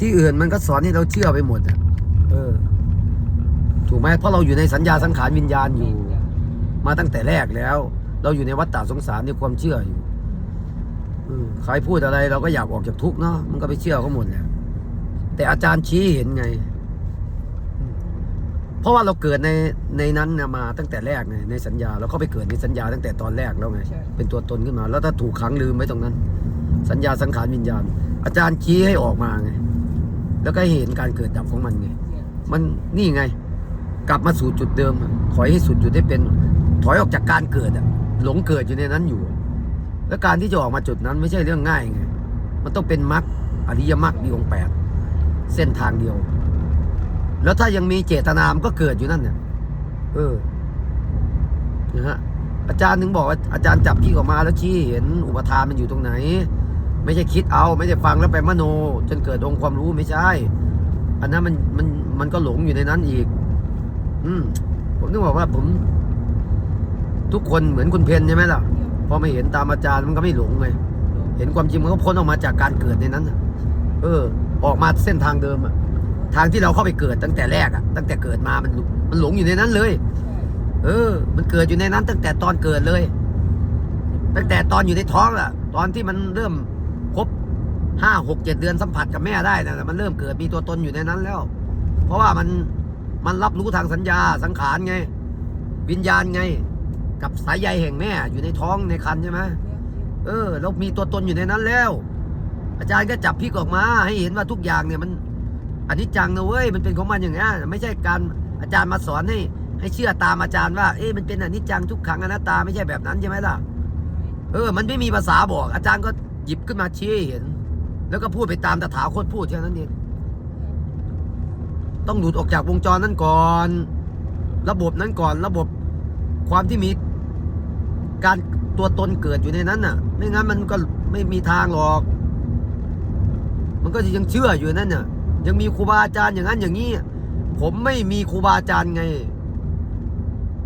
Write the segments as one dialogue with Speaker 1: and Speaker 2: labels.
Speaker 1: ที่อื่นมันก็สอนให้เราเชื่อไปหมดอะเออ ถูกไหมเพราะเราอยู่ในสัญญาสังขารวิญญาณอยู่ มาตั้งแต่แรกแล้ว เราอยู่ในวัฏฏะสงสารในความเชื่ออยู่เออใครพูดอะไรเราก็อยากออกจากทุกข์เนาะมันก็ไปเชื่อเขาหมดแหละแต่อาจารย์ชี้เห็นไงอืมเพราะว่าเราเกิดในในนั้นนะมาตั้งแต่แรกไงในสัญญาเราก็ไปเกิดในสัญญาตั้งแต่ตอนแรกแล้วไง
Speaker 2: ใช่
Speaker 1: เป็นตัวตนขึ้นมา แล้วถ้าถูกขังลืมไว้ตรงนั้น สัญญาสังขารวิญญาณ อาจารย์ชี้ให้ออกมาไง แล้วก็เห็นการเกิดดับของมันไง มันนี่ไง กลับมาสู่จุดเดิม ถอยให้สุดจุดได้เป็น ถอยออกจากการเกิดอะหลงเกิดอยู่ในนั้นอยู่ แล้วการที่จะออกมาจุดนั้นไม่ใช่เรื่องง่ายไง มันต้องเป็นมรรคอริยมรรคมีองค์แปดเส้นทางเดียว แล้วถ้ายังมีเจตนามันก็เกิดอยู่นั่นเนี่ย เออนะฮะอาจารย์ถึงบอกว่าอาจารย์จับพี่ออกมาแล้วชี้เห็นอุปทานมันอยู่ตรงไหน ไม่ใช่คิดเอา ไม่ใช่ฟังแล้วไปมโน จนเกิดองค์ความรู้ไม่ใช่ อันนั้นมันมันมันก็หลงอยู่ในนั้นอีก อืมผมถึงบอกว่าผม ทุกคนเหมือนคุณเพนใช่ไหมล่ะพอไม่เห็นตามอาจารย์มันก็ไม่หลงไงเห็นความจริงมันก็พ้นออกมาจากการเกิดในนั้นเออ ออกมาเส้นทางเดิมอะทางที่เราเข้าไปเกิดตั้งแต่แรกอะตั้งแต่เกิดมามันมันหลงอยู่ในนั้นเลย เออ มันเกิดอยู่ในนั้น ตั้งแต่ตอนเกิดเลย ตั้งแต่ตอนอยู่ในท้องอะตอนที่มันเริ่ม ห้าหกเจ็ดเดือนสัมผัสกับแม่ได้นะมันเริ่มเกิดมีตัวตนอยู่ในนั้นแล้ว เพราะว่ามันมันรับรู้ทางสัญญาสังขารไง วิญญาณไง กับสายใยแห่งแม่อยู่ในท้องในคันใช่ไหมเออเรามีตัวตนอยู่ในนั้นแล้ว อาจารย์ก็จับพี่ออกมา ให้เห็นว่าทุกอย่างเนี่ยมันอันนี้จังนะเว้ยมันเป็นของมันอย่างนี้ไม่ใช่การอาจารย์มาสอนให้ให้เชื่อตามอาจารย์ว่า เอ๊ะมันเป็นอนิจจังทุกขังอนัตตาไม่ใช่แบบนั้นใช่ไหมล่ะ เออ มันไม่มีภาษาบอก อาจารย์ก็หยิบขึ้นมาชี้ให้เห็น แล้วก็พูดไปตามตถาคตพูดแค่นั้นเองต้องหลุดออกจากวงจรนั้นก่อน ระบบนั้นก่อน ระบบความที่มีการตัวตนเกิดอยู่ในนั้นน่ะ ไม่งั้นมันก็ไม่มีทางหรอก มันก็ยังเชื่ออยู่นั่นน่ะ ยังมีครูบาอาจารย์อย่างนั้นอย่างนี้ ผมไม่มีครูบาอาจารย์ไง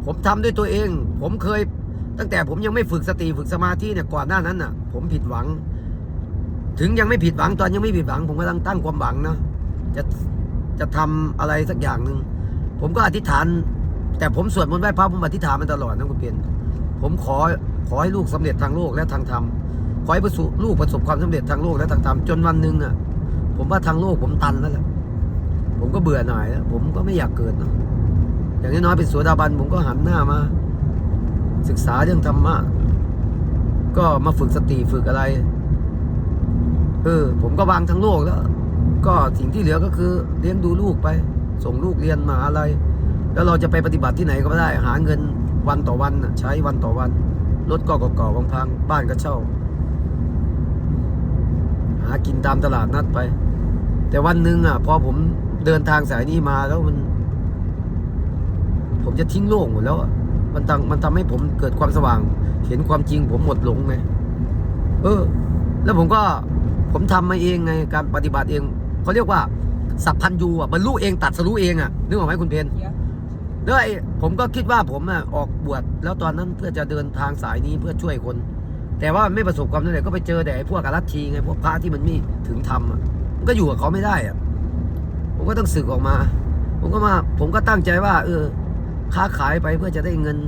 Speaker 1: ผมทำด้วยตัวเอง ผมเคย ตั้งแต่ผมยังไม่ฝึกสติฝึกสมาธิเนี่ยก่อนหน้านั้นน่ะ ผมผิดหวัง ถึงยังไม่ผิดหวังตอนยังไม่ผิดหวัง ผมก็ตั้งตั้งความหวังนะจะจะทำอะไรสักอย่างหนึ่งผมก็อธิษฐาน แต่ผมสวดมนต์ไหว้พระผมอธิษฐานมาตลอดนะคุณเปียนผมขอขอให้ลูกสำเร็จทางโลกและทางธรรมขอให้ประสบลูกประสบความสำเร็จทางโลกและทางธรรมจนวันหนึ่งอะ ผมว่าทางโลกผมตันแล้วแหละผมก็เบื่อหน่ายแล้วผมก็ไม่อยากเกิดเนาะอย่างน้อยๆเป็นโสดาบันผมก็หันหน้ามา ศึกษาเรื่องธรรมะก็มาฝึกสติฝึกอะไร เออ ผมก็วางทั้งโลกแล้ว ก็สิ่งที่เหลือก็คือเลี้ยงดูลูกไป ส่งลูกเรียนมาอะไร แล้วเราจะไปปฏิบัติที่ไหนก็ไม่ได้ หาเงินวันต่อวันใช้วันต่อวัน รถก็ก่อๆพังๆบ้านก็เช่า หากินตามตลาดนัดไป แต่วันหนึ่งอะพอผมเดินทางสายนี้มาแล้วมัน ผมจะทิ้งโลกหมดแล้วมันตังมันทำให้ผมเกิดความสว่าง เห็นความจริงผมหมดหลงไงเออ แล้วผมก็ ผมทำมาเองไงการปฏิบัติเองเขาเรียกว่าสัพพันยูอะบรรลุเองตัดสรู้เองอะนึกออกไหมคุณเพน
Speaker 2: เนี่ย
Speaker 1: แล้วไอ้ผมก็คิดว่าผมอะออกบวชแล้วตอนนั้นเพื่อจะเดินทางสายนี้เพื่อช่วยคน แต่ว่าไม่ประสบความสำเร็จก็ไปเจอแต่ไอ้พวกอารัตทีไงพวกพระที่มันไม่ถึงธรรมอะมันก็อยู่กับเขาไม่ได้อะผมก็ต้องสึกออกมา ผมก็มาผมก็ตั้งใจว่า เออ ค้าขายไปเพื่อจะได้เงิน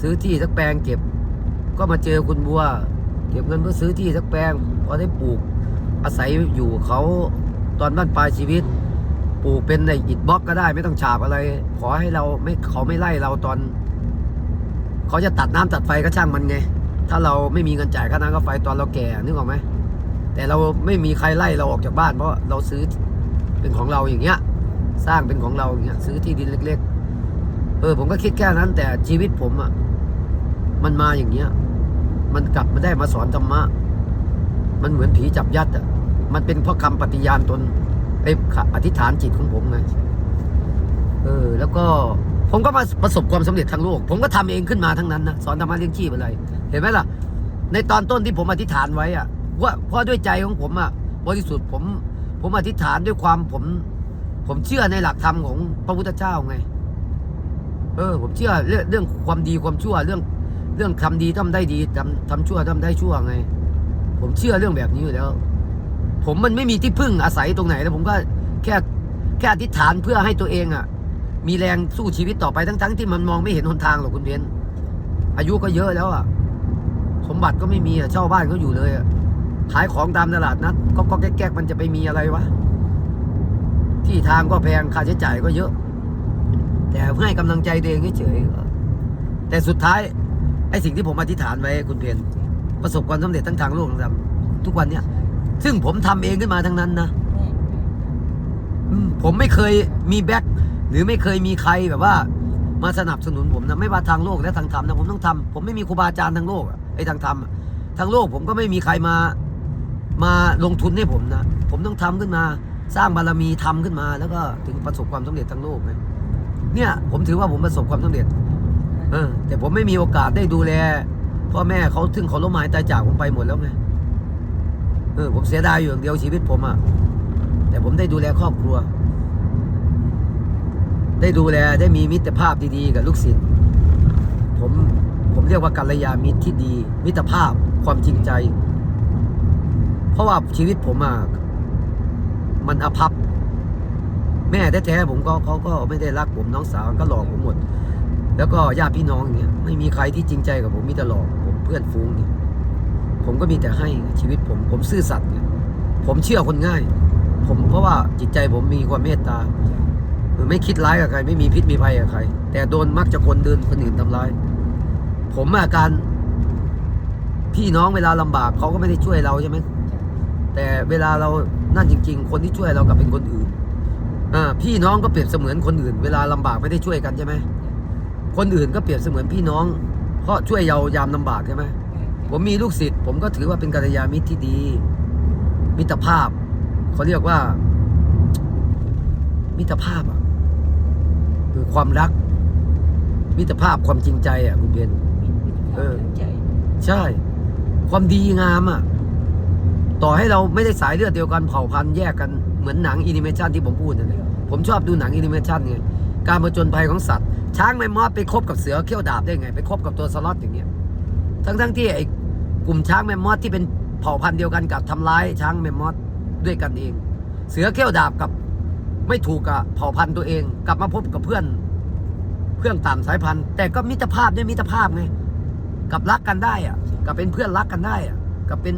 Speaker 1: ซื้อที่สักแปลงเก็บ ก็มาเจอคุณบัว เก็บเงินเพื่อซื้อที่สักแปลงพอได้ปลูกอาศัยอยู่เขาตอนบ้านปลายชีวิต ปลูกเป็นในอิฐบล็อกก็ได้ ไม่ต้องฉาบอะไร ขอให้เราไม่เขาไม่ไล่เราตอน เขาจะตัดน้ำตัดไฟก็ช่างมันไง ถ้าเราไม่มีเงินจ่ายค่าน้ำค่าไฟตอนเราแก่นึกออกไหมแต่เราไม่มีใครไล่เราออกจากบ้าน เพราะเราซื้อเป็นของเราอย่างเงี้ย สร้างเป็นของเราอย่างเงี้ยซื้อที่ดินเล็ก ๆ เออผมก็คิดแค่นั้น แต่ชีวิตผมอะมันมาอย่างเงี้ย มันกลับมาได้มาสอนธรรมะ มันเหมือนผีจับยัดอะ มันเป็นเพราะคำปฏิญาณตนไอ้อธิษฐานจิตของผมไงเออ แล้วก็ผมก็มาประสบความสำเร็จทางโลก ผมก็ทำเองขึ้นมาทั้งนั้นนะสอนธรรมะเลี้ยงชีพอะไร เห็นไหมล่ะ ในตอนต้นที่ผมอธิษฐานไว้อะว่าเพราะด้วยใจของผมอะบริสุทธิ์ผมผมอธิษฐานด้วยความผม ผมเชื่อในหลักธรรมของพระพุทธเจ้าไง เออ ผมเชื่อเรื่องเรื่องความดีความชั่วเรื่อง เรื่องทำดีทำได้ดีทำทำชั่วทำได้ชั่วไง ผมเชื่อเรื่องแบบนี้อยู่แล้ว ผมมันไม่มีที่พึ่งอาศัยตรงไหนแล้วผมก็แค่แค่อธิษฐานเพื่อให้ตัวเองอะ มีแรงสู้ชีวิตต่อไปทั้งๆที่มันมองไม่เห็นหนทางหรอกคุณเบนอายุก็เยอะแล้วอะ สมบัติก็ไม่มีอะเช่าบ้านก็อยู่เลยอะขายของตามตลาดนัดก็ก็แก๊กๆมันจะไปมีอะไรวะที่ทางก็แพงค่าใช้จ่ายก็เยอะ แต่เพื่อให้กำลังใจตัวเองเฉยแต่สุดท้าย ไอ้สิ่งที่ผมอธิษฐานไว้คุณเพนประสบความสำเร็จทั้งทางโลกทางธรรมทุกวันเนี้ยซึ่งผมทำเองขึ้นมาทั้งนั้นนะอืมผมไม่เคยมีแบ็คหรือไม่เคยมีใครแบบว่า มาสนับสนุนผมนะไม่ว่าทางโลกและทางธรรมนะผมต้องทำผมไม่มีครูบาอาจารย์ทางโลกอะไอ้ทางธรรมอะทางโลกผมก็ไม่มีใครมามาลงทุนให้ผมนะผมต้องทำขึ้นมา สร้างบารมีทำขึ้นมา แล้วก็ถึงประสบความสำเร็จทางโลกไงเนี่ย ผมถือว่าผมประสบความสำเร็จ เออ แต่ผมไม่มีโอกาสได้ดูแลพ่อแม่เขาถึงเขาล้มหายตายจากผมไปหมดแล้วไงเออผมเสียดายอยู่อย่างเดียวชีวิตผมอะแต่ผมได้ดูแลครอบครัว ได้ดูแลได้มีมิตรภาพดีๆกับลูกศิษย์ผมผมเรียกว่ากัลยาณมิตรที่ดี มิตรภาพความจริงใจ เพราะว่าชีวิตผมอะมันอภัพแม่แท้ๆผมก็เขาก็ไม่ได้รักผมน้องสาวก็หลอกผมหมด แล้วก็ญาติพี่น้องเงี้ยไม่มีใครที่จริงใจกับผมมีแต่หลอกผมเพื่อนฟูงเนี่ยผมก็มีแต่ให้ชีวิตผม ผมซื่อสัตย์เนี่ยผมเชื่อคนง่าย ผมเพราะว่าจิตใจผมมีความเมตตาไม่คิดร้ายกับใคร ไม่มีพิษมีภัยกับใคร แต่โดนมักจะคนเดินคนอื่นทำร้าย ผมอาการพี่น้องเวลาลำบากเขาก็ไม่ได้ช่วยเราใช่ไหมแต่เวลาเรานั่นจริง ๆ คนที่ช่วยเรากับเป็นคนอื่นอพี่น้องก็เปรียบเสมือนคนอื่น เวลาลำบากไม่ได้ช่วยกันใช่ไหม คนอื่นก็เปรียบเสมือนพี่น้อง เพราะช่วยเรายามลำบากใช่ไหมผมมีลูกศิษย์ผมก็ถือว่าเป็นกัลยาณมิตรที่ดี มิตรภาพเขาเรียกว่า มิตรภาพอะคือความรัก มิตรภาพความจริงใจอะคุณเบนเออใช่ ความดีงามอะต่อให้เราไม่ได้สายเลือดเดียวกันเผ่าพันธุ์แยกกันเหมือนหนังแอนิเมชันที่ผมพูดนั่นแหละผมชอบดูหนังแอนิเมชันไง การผจญภัยของสัตว์ ช้างแมมมอสไปคบกับเสือเขี้ยวดาบได้ไง ไปคบกับตัวสล็อตอย่างเงี้ยทั้งทั้งๆที่ไอ้กลุ่มช้างแมมมอสที่เป็นเผ่าพันธุ์เดียวกันกับทำร้ายช้างแมมมอสด้วยกันเอง เสือเขี้ยวดาบกับไม่ถูกกับเผ่าพันธุ์ตัวเอง กลับมาพบกับเพื่อน เพื่อนต่างสายพันธุ์ แต่ก็มิตรภาพด้วยมิตรภาพไงกับรักกันได้อะกับเป็นเพื่อนรักกันได้อะกับเป็น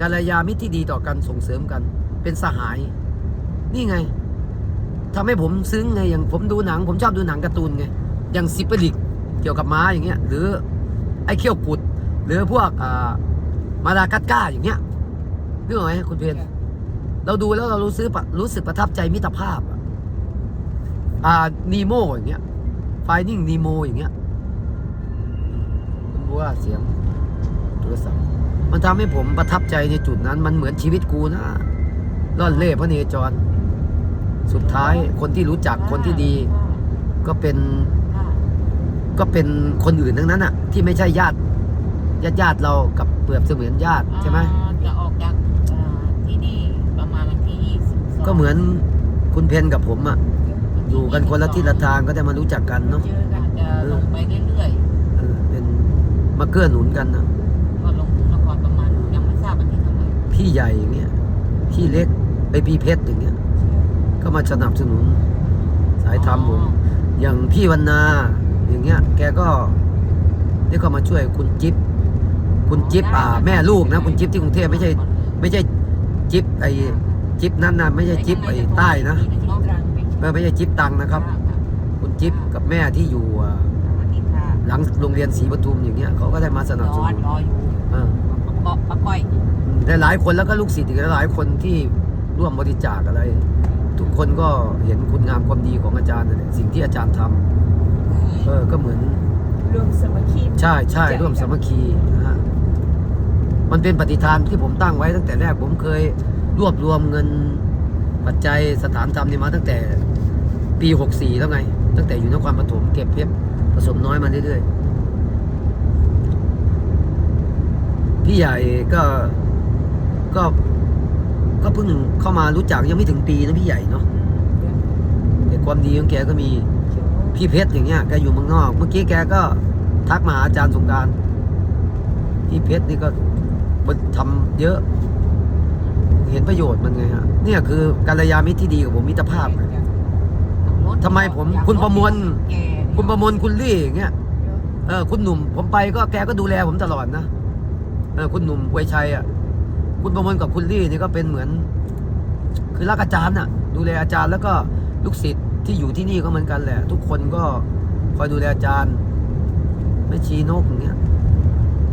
Speaker 1: กัลยาณมิตรที่ดีต่อกันส่งเสริมกัน เป็นสหาย นี่ไง ทำให้ผมซึ้งไงอย่างผมดูหนัง ผมชอบดูหนังการ์ตูนไงอย่างซิปเปอร์ลิกเกี่ยวกับม้าอย่างเงี้ยหรือไอ้เขี้ยวกุด หรือพวกอ่ามาดากัสกาอย่างเงี้ยนึกออกไหมคุณเพนเราดูแล้วเรารู้สึกประรู้สึกประทับใจมิตรภาพอะอ่านีโมอย่างเงี้ยไฟนิ่งนีโมอย่างเงี้ยคุณรู้ว่าเสียงโทรศัพท์มันทำให้ผมประทับใจในจุดนั้น มันเหมือนชีวิตกูนะล่อนเล่พระเนจร สุดท้ายคนที่รู้จักคนที่ดี ก็เป็น ก็เป็นคนอื่นทั้งนั้นอะที่ไม่ใช่ญาติญาติญาติเรากับเปรียบเสมือนญาติใช่ไหม
Speaker 2: อ่าจะออกจากอ่าที่นี่ประมาณวันที่ยี่สิบสอง
Speaker 1: ก็เหมือนคุณเพนกับผมอะอยู่กันคนละทิศละทางก็ได้มารู้จักกันเนาะ
Speaker 2: เจอกันจะลงไปเรื่อย
Speaker 1: เออเป็นมาเกื้อหนุนกันนะ
Speaker 2: ๆก็ลงทุนนครประมาณยังไม่ทราบวันที่เท่าไหร่
Speaker 1: พี่ใหญ่อย่างเงี้ยพี่เล็กไปพี่เพชรอย่างเงี้ย ก็มาสนับสนุนสายธรรมผม อย่างพี่วันนาอย่างเงี้ย แกก็นี่ก็มาช่วยคุณจิ๊บคุณจิ๊บอ่าแม่ลูกนะ คุณจิ๊บที่กรุงเทพไม่ใช่ ไม่ใช่จิ๊บไอ้จิ๊บนั่นนะไม่ใช่จิ๊บไอ้ใต้นะเออไม่ใช่จิ๊บตังนะครับ คุณจิ๊บกับแม่ที่อยู่อ่า
Speaker 2: สวัสดีค่ะ
Speaker 1: หลังโรงเรียนศรีปทุมอย่างเงี้ยเขาก็ได้มาสนับส
Speaker 2: รอ
Speaker 1: นุน
Speaker 2: รออยู่
Speaker 1: เออ
Speaker 2: เกาะปะก้อย
Speaker 1: ได้หลายคนแล้วก็ลูกศิษย์อีกหลายคนที่ร่วมบริจาคอะไร ทุกคนก็เห็นคุณงามความดีของอาจารย์นั่นแหละสิ่งที่อาจารย์ทำเออก็เหมือน
Speaker 3: รวมสามัคคี
Speaker 1: ใช่ใช่ร่วมสามัคคีนะฮะมันเป็นปฏิทานที่ผมตั้งไว้ตั้งแต่แรกผมเคยรวบรวมเงินปัจจัยสถานธรรมนี่มาตั้งแต่ปี 64 แล้วไง ตั้งแต่อยู่นครปฐมเก็บเพชรผสมน้อยมาเรื่อยๆพี่ใหญ่ก็ก็ ก็เพิ่งเข้ามารู้จักยังไม่ถึงปีนะพี่ใหญ่เนาะแต่ความดีของแกก็มีพี่เพชรอย่างเงี้ยแกอยู่เมืองนอก เมื่อกี้แกก็ทักมาหาอาจารย์สงกรารพี่เพชรนี่ก็ทำเยอะ เห็นประโยชน์มันไงฮะเนี่ยคือกัลยาณมิตรที่ดีกับผมมิตรภาพไงทำไมผมคุณประมวล
Speaker 2: แก
Speaker 1: คุณประมวลคุณลี่อย่างเงี้ยเออคุณหนุ่ม ผมไปก็แกก็ดูแลผมตลอดนะเออคุณหนุ่มอวยชัยอะ คุณประมวลกับคุณลี่นี่ก็เป็นเหมือน คือรักอาจารย์อะ ดูแลอาจารย์แล้วก็ลูกศิษย์ที่อยู่ที่นี่ก็เหมือนกันแหละ ทุกคนก็คอยดูแลอาจารย์แม่ชีนกอย่างเงี้ย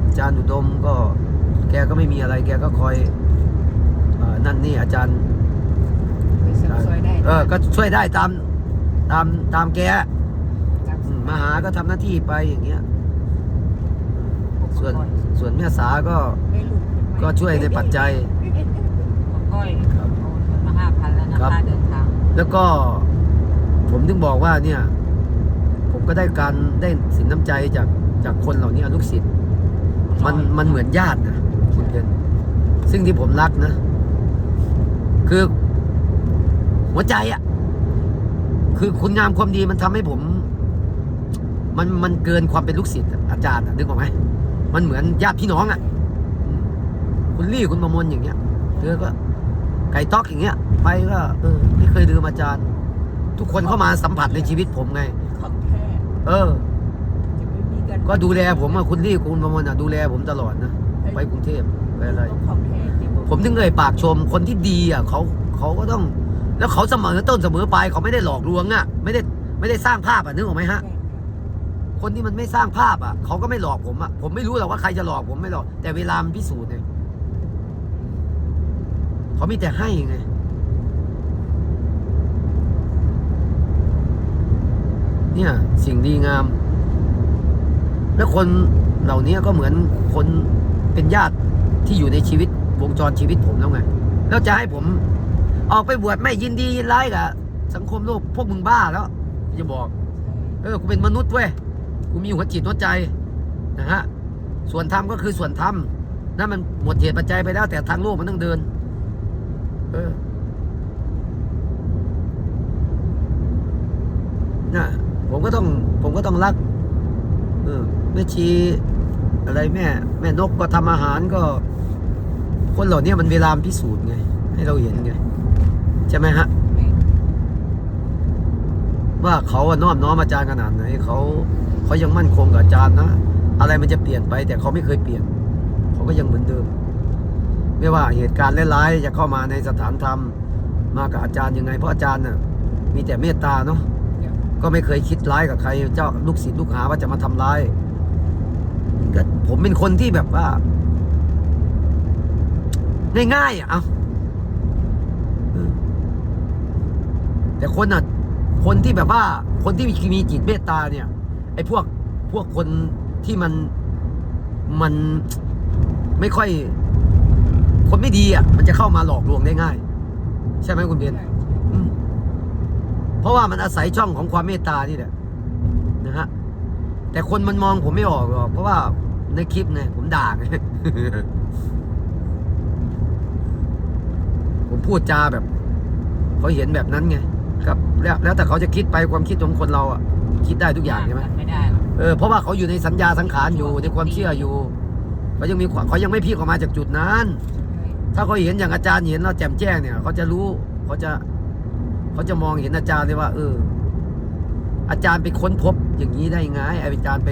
Speaker 1: อาจารย์อุดมก็แกก็ไม่มีอะไร แกก็คอยเอ่อนั่นนี่อาจารย์
Speaker 2: ไปเสริมสวยได้
Speaker 1: เออ ก็ช่วยได้ตามตามตามแก
Speaker 2: ตาม
Speaker 1: อืมมาหาก็ทำหน้าที่ไปอย่างเงี้ย ส่วนส่วนแม่สาก็
Speaker 2: ได้ลู กขึ้นไหม
Speaker 1: ก็ช่วยในปัจจัย
Speaker 2: ของก้อย
Speaker 1: ครับ
Speaker 2: โอนเงินมาห้าพันแล้วนะครับ ค่าเดินทาง
Speaker 1: แล้วก็ผมถึงบอกว่าเนี่ย ผมก็ได้การได้สินน้ำใจจากจากคนเหล่านี้ลูกศิษย์มันมันเหมือนญาตินะคุณเพนซึ่งที่ผมรักนะ คือ หัวใจอะ่ะ คือคุณงามความดีมันทำให้ผม มันมันเกินความเป็นลูกศิษย์อะอาจารย์อะนึกออกไหมมันเหมือนญาติพี่น้องอะ่ะอืม คุณลี่คุณประมวลอย่างเงี้ยเธอก็ไก่ต๊อกอย่างเงี้ย ไปก็เออไม่เคยลืมอาจารย์ ทุกคนเข้ามาสัมผัสในชีวิตผมไง
Speaker 2: ของแท้
Speaker 1: เออ
Speaker 2: จะไม่มีกัน
Speaker 1: ก็ดูแลผมอะคุณลี่คุณประมวลอะดูแลผมตลอดนะไปกรุงเทพไปอะไร
Speaker 2: ของแท้ที่
Speaker 1: ผมถึงเลยปากชมคนที่ดีอะเขาเขาก็ต้อง แล้วเขาเสมอต้นเสมอปลายเขาไม่ได้หลอกลวงอะ ไม่ได้ไม่ได้สร้างภาพอะนึกออกไหมฮะ คนที่มันไม่สร้างภาพอะเขาก็ไม่หลอกผมอะผมไม่รู้หรอกว่าใครจะหลอกผมไม่หลอกแต่เวลามันพิสูจน์เนี่ย เขามีแต่ให้ไงเนี่ยสิ่งดีงาม แล้วคนเหล่านี้ก็เหมือนคนเป็นญาติที่อยู่ในชีวิตวงจรชีวิตผมแล้วไง แล้วจะให้ผมออกไปบวชไม่ยินดียินร้ายกับสังคมโลกพวกมึงบ้าแล้วจะบอก เออกูเป็นมนุษย์เว้ยกูมีหัวจิตหัวใจนะฮะส่วนธรรมก็คือส่วนธรรมนั่นมันหมดเหตุปัจจัยไปแล้วแต่ทางโลกมันต้องเดิน น่ะผมก็ต้อง ผมก็ต้องรักเออแม่ชีอะไรแม่ แม่นกก็ทำอาหารก็ คนเหล่านี้มันเวลามพิสูจน์ไง ให้เราเห็นไง ใช่ไหมฮะ ว่าเขาอะน้อมน้อมอาจารย์ขนาดไหนเขาเขายังมั่นคงกับอาจารย์นะ อะไรมันจะเปลี่ยนไป แต่เขาไม่เคยเปลี่ยน เขาก็ยังเหมือนเดิม ไม่ว่าเหตุการณ์ร้ายๆจะเข้ามาในสถานธรรม มากับอาจารย์ยังไง เพราะอาจารย์น่ะมีแต่เมตตาเนาะก็ไม่เคยคิดร้ายกับใคร เจ้าลูกศิษย์ลูกหาว่าจะมาทำร้ายก็ผมเป็นคนที่แบบว่า ง่ายๆอะเอาแต่คนอะคนที่แบบว่า คนที่มีจิตเมตตาเนี่ย ไอ้พวกพวกคนที่มันมันไม่ค่อย คนไม่ดีอะมันจะเข้ามาหลอกลวงได้ง่าย ใช่ไหมคุณเบียนอืมเพราะว่ามันอาศัยช่องของความเมตตานี่แหละนะฮะแต่คนมันมองผมไม่ออกหรอกเพราะว่าในคลิปไงผมด่าไงผมพูดจาแบบเขาเห็นแบบนั้นไงครับแล้วแล้วแต่เขาจะคิดไปความคิดของคนเราอะ คิดได้ทุกอย่างใช่ไหม
Speaker 2: ไม่ได้หรอก
Speaker 1: เออเพราะว่าเขาอยู่ในสัญญาสังขารอยู่ในความเชื่ออยู่เขายังมีความเขายังไม่พีกออกมาจากจุดนั้น ถ้าเขาเห็นอย่างอาจารย์เห็นเราแจ่มแจ้งเนี่ยเขาจะรู้เขาจะเขาจะมองเห็นอาจารย์เลยว่า เออ อาจารย์ไปค้นพบอย่างนี้ได้ยังไงอาจารย์ไป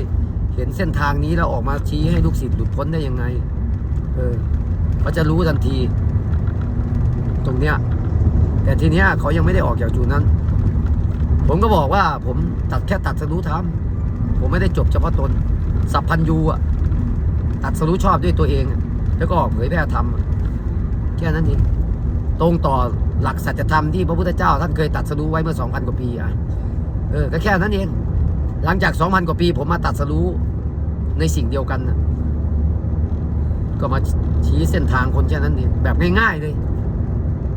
Speaker 1: เห็นเส้นทางนี้แล้วออกมาชี้ให้ลูกศิษย์หลุดพ้นได้ยังไง เออเขาจะรู้ทันที ตรงเนี้ย แต่ทีเนี้ยเขายังไม่ได้ออกจากจุดนั้น ผมก็บอกว่า ผมตัดแค่ตัดสรู้ธรรมผมไม่ได้จบเฉพาะตน สัพพัญญูอะตัดสรู้ชอบด้วยตัวเอง แล้วก็ออกเผยแพร่ธรรมอะ แค่นั้นเองตรงต่อหลักสัจธรรมที่พระพุทธเจ้าท่านเคยตัดสรู้ไว้เมื่อสองพันกว่าปีอะเออก็แค่นั้นเอง หลังจากสองพันกว่าปี ผมมาตัดสรู้ในสิ่งเดียวกันนะก็มาชี้เส้นทางคนแค่นั้นเองแบบง่าย ๆ เลย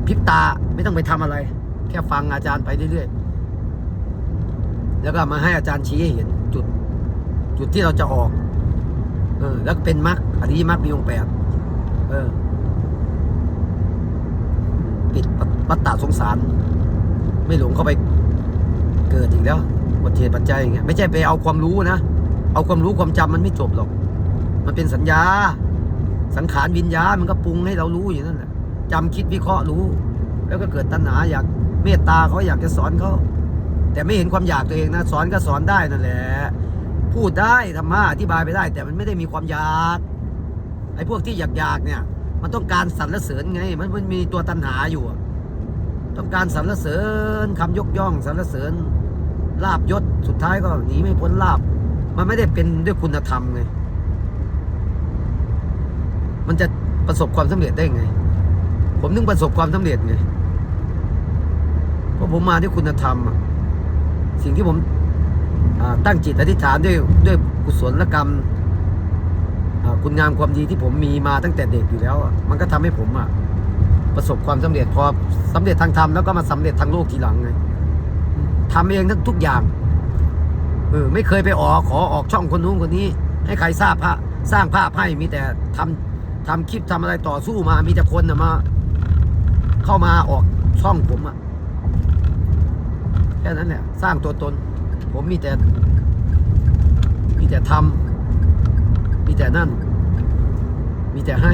Speaker 1: พิบตาไม่ต้องไปทำอะไร แค่ฟังอาจารย์ไปเรื่อยๆแล้วก็มาให้อาจารย์ชี้ให้เห็นจุด จุดที่เราจะออก เออ แล้วเป็นมรรคอริยมรรคมีองค์แปดเออ ปิดปัตตาสงสาร ไม่หลงเข้าไปเกิดอีกแล้ววัฏเหตุปัจจัยอย่างเงี้ยไม่ใช่ไปเอาความรู้นะ เอาความรู้ความจำมันไม่จบหรอก มันเป็นสัญญา สังขารวิญญาณมันก็ปรุงให้เรารู้อย่างนั้นแหละจำคิดวิเคราะห์รู้ แล้วก็เกิดตัณหาอยากเมตตาเขาอยากจะสอนเขาแต่ไม่เห็นความอยากตัวเองนะ สอนก็สอนได้นั่นแหละพูดได้ธรรมะอธิบายไปได้ แต่มันไม่ได้มีความอยากไอ้พวกที่อยากอยากๆเนี่ย มันต้องการสรรเสริญไง มันมันมีตัวตัณหาอยู่อะต้องการสรรเสริญคำยกย่องสรรเสริญลาบยศสุดท้ายก็หนีไม่พ้นลาบ มันไม่ได้เป็นด้วยคุณธรรมไง มันจะประสบความสำเร็จได้ไง ผมนึงประสบความสำเร็จไงเพราะผมมาด้วยคุณธรรมสิ่งที่ผมตั้งจิตอธิษฐานด้วยด้วยกุศลกรรม คุณงามความดีที่ผมมีมาตั้งแต่เด็กอยู่แล้วมันก็ทำให้ผมอะประสบความสำเร็จพอสำเร็จทางธรรมแล้วก็มาสำเร็จทางโลกทีหลังไงทำเองทั้งทุกอย่างเออไม่เคยไปออกขอออกช่องคนนู้นคนนี้ ให้ใครทราบพระสร้างภาพให้มีแต่ทำทำคลิปทำอะไรต่อสู้มา มีแต่คนนะมา เข้ามาออกช่องผมอะแค่นั้นแหละสร้างตัวตน ผมมีแต่ มีแต่ทำมีแต่นั่น มีแต่ให้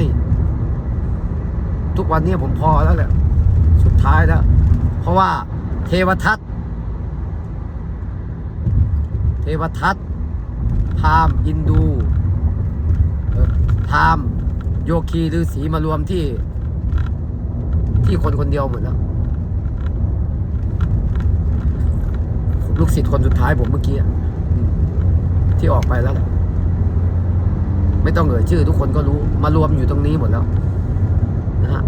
Speaker 1: ทุกวันนี้ผมพอแล้วแหละ สุดท้ายแล้ว เพราะว่าเทวทัตเทวทัตพามณ์ฮินดูพาหมณ์โยคีฤาษีมารวมที่ ที่คนคนเดียวหมดแล้วลูกศิษย์คนสุดท้ายผมเมื่อกี้ที่ออกไปแล้วแหละ ไม่ต้องเอ่ยชื่อ ทุกคนก็รู้มารวมอยู่ตรงนี้หมดแล้วนะฮะ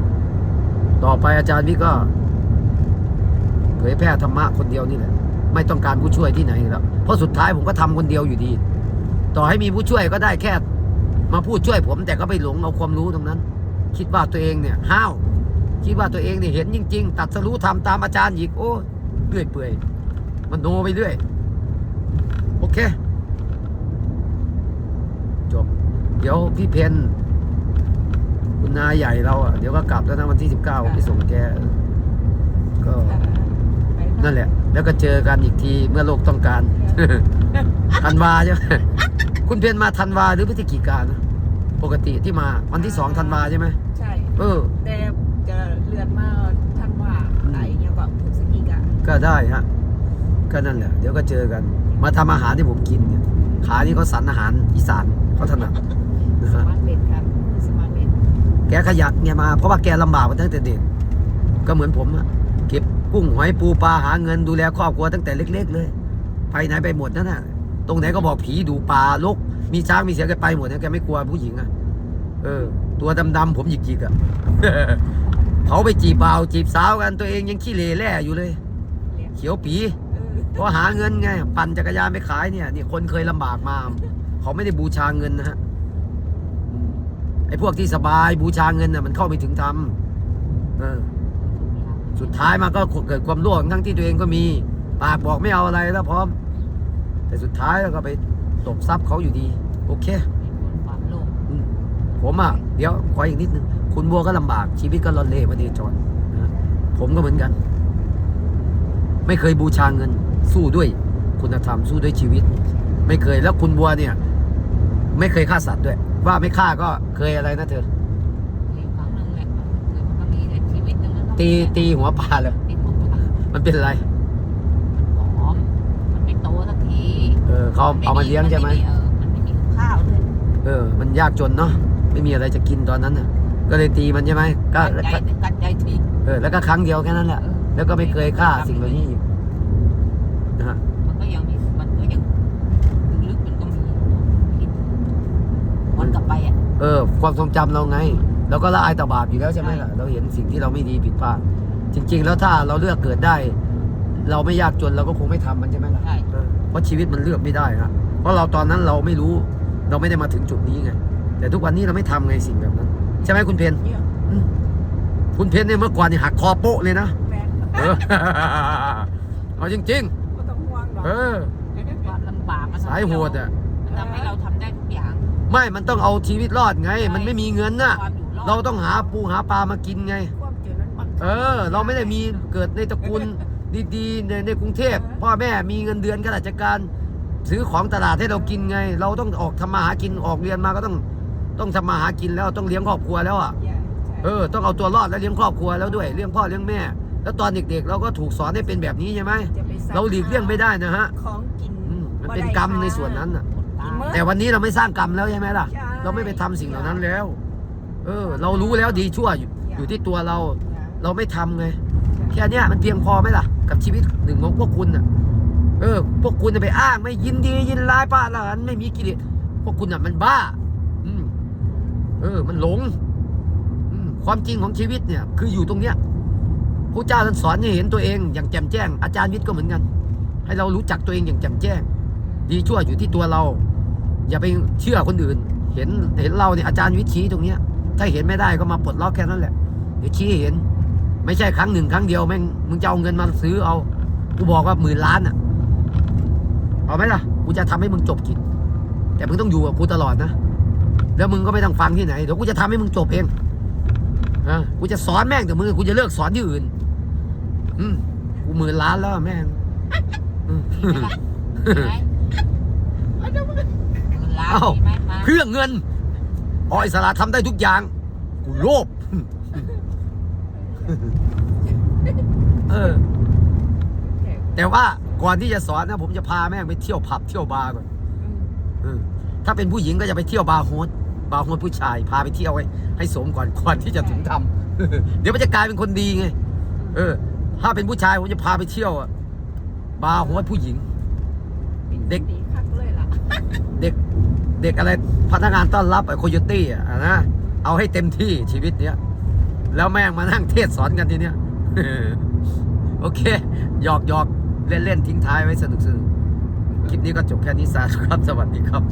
Speaker 1: ต่อไปอาจารย์นี่ก็ เผยแพร่ธรรมะคนเดียวนี่แหละ ไม่ต้องการผู้ช่วยที่ไหนแล้วเพราะสุดท้ายผมก็ทำคนเดียวอยู่ดี ต่อให้มีผู้ช่วยก็ได้แค่ มาพูดช่วยผม แต่ก็ไปหลงเอาความรู้ตรงนั้น คิดว่าตัวเองเนี่ยห้าวคิดว่าตัวเองเนี่ยเห็นจริง ๆ ตัดสรู้ทำตามอาจารย์อีกโอ้เรื่อยเปื่อยมันโนไปเรื่อย โอเค จบ เดี๋ยวพี่เพนคุณนายใหญ่เราอะเดี๋ยวก็กลับแล้วนะวันที่สิบเก้าไปส่งแกก็นั่นแหละ แล้วก็เจอกันอีกทีเมื่อโลกต้องการธันวาใช่ไหมคุณเพนมาธันวาหรือพฤศจิกานะปกติที่มาวันที่สองธันวาใช่ไหม
Speaker 2: ใช่
Speaker 1: เออ
Speaker 2: แต่จะเลือนมาท่านว่าอะไรเงี้ยแบบถึงสกีกะ
Speaker 1: ก็ได้ฮะก็นั่นแหละเดี๋ยวก็เจอกัน มาทำอาหารที่ผมกินเนี่ยขานี่เขาสันอาหารอีสานเขาถนัดนะ
Speaker 2: สมาร์ทเมดครับสมาร์ทเบ็ด
Speaker 1: แกขยันไงมา เพราะว่าแกลำบากมาตั้งแต่เด็ก ก็เหมือนผมอะเก็บกุ้งหอยปูปลาหาเงินดูแลครอบครัวตั้งแต่เล็ก ๆ เลย ไปไหนไปหมดนั่นน่ะ ตรงไหนก็บอกผีดูปลาลก มีช้างมีเสือแกไปหมดนะแกไม่กลัวผู้หญิงอะเออ ตัวดำๆผมหยิกๆอะเขาไปจีบบ่าวจีบสาวกันตัวเองยังขี้เหร่แล่อยู่เลย
Speaker 2: เขี
Speaker 1: ยวปี
Speaker 2: เพ
Speaker 1: ราะหาเงินไง ปั่นจักรยานไปขายเนี่ยนี่คนเคยลำบากมา เขาไม่ได้บูชาเงินนะฮะ ไอ้พวกที่สบายบูชาเงินน่ะมันเข้าไม่ถึงธรรมเออสุดท้ายมาก็เกิดความโลภทั้งที่ตัวเองก็มีปากบอกไม่เอาอะไรแล้วพร้อม แต่สุดท้ายแล้วก็ไปตบทรัพย์เขาอยู่ดี โอเค
Speaker 2: มีคนความโลภ
Speaker 1: อืมผมอะเดี๋ยวขออีกนิดนึงคุณบัวก็ลำบากชีวิตก็ร่อนเล่มาเดจรนะฮะผมก็เหมือนกัน ไม่เคยบูชาเงิน สู้ด้วยคุณธรรมสู้ด้วยชีวิต ไม่เคยแล้วคุณบัวเนี่ย ไม่เคยฆ่าสัตว์ด้วย ว่าไม่ฆ่าก็เคยอะไรนะเธอ
Speaker 2: มีครั้งหนึ่งแหละเกิดมันก็มีแต่ชีวิตหนึงมันก็มี
Speaker 1: ตีตีหัวปลาเลย
Speaker 2: ตีหัวปลา
Speaker 1: มันเป็นอะไร
Speaker 2: หอมมันไม่โตสักที
Speaker 1: เออเขาเอามาเลี้ยงใช่ไหม
Speaker 2: เออมันไม่มีข้าวเลย
Speaker 1: เออ มันยากจนเนาะ ไม่มีอะไรจะกินตอนนั้นน่ะ ก็เลยตีมันใช่ไหมก็
Speaker 2: กัดใจถึงกัดใจที
Speaker 1: เออ แล้วก็ครั้งเดียวแค่นั้นแหละ
Speaker 2: เออ
Speaker 1: แล้วก็ไม่เคยฆ่าสิ่งเหล่านี้อีกนะฮะ
Speaker 2: มันก็ยังมีมันก็ยังลึกๆมันก็มีคิดวันกลับไปอะ
Speaker 1: เออ ความทรงจำเราไงเราก็ละอายต่อบาปอยู่แล้วใช่ไหมล่ะเราเห็นสิ่งที่เราไม่ดีผิดพลาดจริง ๆ แล้วถ้าเราเลือกเกิดได้ เราไม่ยากจนเราก็คงไม่ทำมันใช่ไหมล่ะ
Speaker 2: ใช่
Speaker 1: เออเพราะชีวิตมันเลือกไม่ได้ฮะเพราะเราตอนนั้นเราไม่รู้ เราไม่ได้มาถึงจุดนี้ไง แต่ทุกวันนี้เราไม่ทำไงสิ่งแบบนั้น ใช่ไหมคุณเพน
Speaker 2: เยอะ
Speaker 1: อืมคุณเพนเนี่ยเมื่อก่อนนี่หักคอโป๊ะเลยนะ
Speaker 2: แฟน
Speaker 1: เออเอาจริง
Speaker 2: ก็ต้องห่วงหร
Speaker 1: ๆ
Speaker 2: อก
Speaker 1: เออ
Speaker 2: ความลำบากมัน
Speaker 1: สายโหดอะ
Speaker 2: มันทำให้เราทำได้ทุกอย่าง
Speaker 1: ไม่มันต้องเอาชีวิตรอดไง มันไม่มีเงินน่ะ
Speaker 2: ความอยู่รอด
Speaker 1: เราต้องหาปูหาปลามากินไง
Speaker 2: ความเจริญมัน
Speaker 1: เออ เราไม่ได้มีเกิดในตระกูลดีๆในในกรุงเทพพ่อแม่มีเงินเดือนข้าราชการ ซื้อของตลาดให้เรากินไง เราต้องออกทำมาหากินออกเรียนมาก็ต้องต้องทำมาหากินแล้วต้องเลี้ยงครอบครัวแล้วอะ
Speaker 2: ใช่ใช่
Speaker 1: เออต้องเอาตัวรอดและเลี้ยงครอบครัวแล้วด้วยเลี้ยงพ่อเลี้ยงแม่ แล้วตอนเด็กๆ เราก็ถูกสอนให้เป็นแบบนี้ใช่ไหม
Speaker 3: จะไปซัก
Speaker 1: เราหลีกเลี่ยงไม่ได้นะฮะ
Speaker 3: ของกิน
Speaker 1: อืมมันเป็นกรรมในส่วนนั้นน่ะ
Speaker 2: ตาย
Speaker 1: แต่วันนี้เราไม่สร้างกรรมแล้วใช่ไหมล่ะ
Speaker 3: ใช่
Speaker 1: เราไม่ไปทำสิ่งเหล่านั้นแล้ว เออ เรารู้แล้วดีชั่วอยู่อยู่ที่ตัวเรา เราไม่ทำไง แค่เนี้ยมันเพียงพอไหมล่ะ กับชีวิตหนึ่งของพวกคุณน่ะ เออ พวกคุณจะไปอ้างไม่ยินดียินร้ายป้าหลานไม่มีกิเลสพวกคุณน่ะมันบ้า อืมเออ มันหลงอืมความจริงของชีวิตเนี่ย คืออยู่ตรงเนี้ยพระเจ้าท่านสอนให้เห็นตัวเองอย่างแจ่มแจ้ง อาจารย์วิทย์ก็เหมือนกัน ให้เรารู้จักตัวเองอย่างแจ่มแจ้ง ดีชั่วอยู่ที่ตัวเรา อย่าไปเชื่อคนอื่น เห็นเห็นเราเนี่ยอาจารย์วิชี้ตรงเนี้ย ถ้าเห็นไม่ได้ก็มาปลดล็อกแค่นั้นแหละเดี๋ยวชี้ให้เห็น ไม่ใช่ครั้งหนึ่งครั้งเดียวแม่งมึงจะเอาเงินมาซื้อเอากูบอกว่าหมื่นล้านอะ เอาไหมล่ะกูจะทำให้มึงจบกิจแต่มึงต้องอยู่กับกูตลอดนะแล้วมึงก็ไม่ต้องฟังที่ไหนเดี๋ยวกูจะทำให้มึงจบเองอะกูจะสอนแม่งแต่มึงกูจะเลิกสอนที่อื่น อืมกูหมื่นล้านแล้วแม่ง ม
Speaker 2: มีไหมล่ะมีไหมเงินล้าน
Speaker 1: เอ้า
Speaker 2: มีไหมมา
Speaker 1: เพื่อเงินพออิสระทำได้ทุกอย่าง กูโลภเออ แต่ว่าก่อนที่จะสอนนะผมจะพาแม่งไปเที่ยวผับเที่ยวบาร์ก่อนเออถ้าเป็นผู้หญิงก็จะไปเที่ยวบาร์โฮสบาร์โฮสผู้ชาย พาไปเที่ยวไว้ให้สมก่อนก่อนที่จะถึงทำเดี๋ยวมันจะกลายเป็นคนดีไง เออ ถ้าเป็นผู้ชายผมจะพาไปเที่ยวอะบาร์โฮสผู้หญิง เด็ก
Speaker 3: ดีคักเลยล่ะ
Speaker 1: เด็กเด็กอะไรพนักงานต้อนรับไอ้โคโยตี้อะนะเอาให้เต็มที่ชีวิตเนี้ยแล้วแม่งมานั่งเทศสอนกันทีเนี้ยโอเคหยอกหยอกเล่นเล่นๆทิ้งท้ายไว้สนุกสนุกคลิปนี้ก็จบแค่นี้สาธุครับ สวัสดีครับ